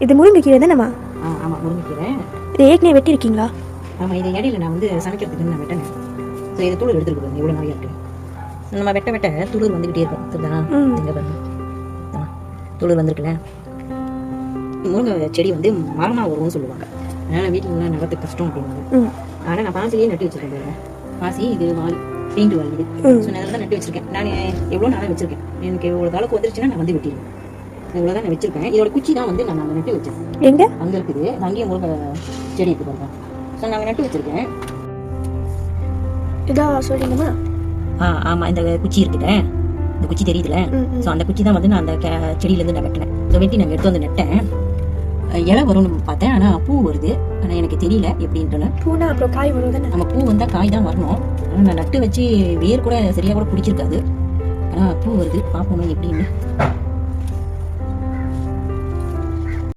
இது முருங்கைக்கீரை தானேம்மா ஆ ஆமாம் முருங்கைக்கீரை. இது ஏற்கனவே வெட்டியிருக்கீங்களா? ஆமாம் இது இடையில நான் வந்து சமைக்கிறதுக்கு நான் வெட்டினேன் ஸோ இது துளிர் எடுத்துருக்குது எவ்வளோ நிறையா இருக்குது நம்ம வெட்ட வெட்ட துளிர் வந்துக்கிட்டே இருக்கும் சரிதானா? ம். இங்கே பாருங்க. துளிர் வந்திருக்குல்ல? முருங்கை செடி வந்து மரமாக வரும்னு சொல்லுவாங்க. அதனால் வீட்டில் நகர்த்துக்கு கஷ்டம் அப்படின்னாங்க ம். ஆனால் நான் பாசிலேயே நட்டு வச்சிருக்கேன் பாருங்க. பாசி இது வால் பெயிண்ட் வால் இது. ஸோ நான் தான் நட்டு வச்சிருக்கேன். நான் எவ்வளோ நாளாக வச்சிருக்கேன். எனக்கு இவ்வளோ காலக்கு வந்துருச்சுன்னா நான் வந்து வெட்டிடுவேன். இவ்வளோ தான் நான் வச்சிருக்கேன் இதோட குச்சி தான் வந்து நான் நட்டு வச்சிருக்கேன் எங்க? அங்கே இருக்குது. அங்கேயும் முருங்கை செடி இருக்கு பாருங்க. ஸோ நாங்கள் நட்டு வச்சிருக்கேன். இதா சொல்றீங்கம்மா? ஆ ஆமாம் இந்த குச்சி இருக்குல்ல? இந்த குச்சி தெரியுதுல. ஸோ அந்த குச்சி தான் வந்து நான் அந்த செடியிலேருந்து நான் வெட்டினேன். ஸோ வெட்டி நாங்கள் எடுத்து வந்து நட்டேன். இலை வரும்னு பார்த்தேன். ஆனால் பூ வருது. ஆனால் எனக்கு தெரியல எப்படின்ட்டுன்னு பூனா அப்புறம் காய் வரும் தானே? நம்ம பூ வந்தால் காய் தான் வரணும். ஆனால் நான் நட்டு வச்சு வேர் கூட சரியாக கூட பிடிச்சிருக்காது. ஆனால் பூ வருது. பார்ப்போமே எப்படின்னு.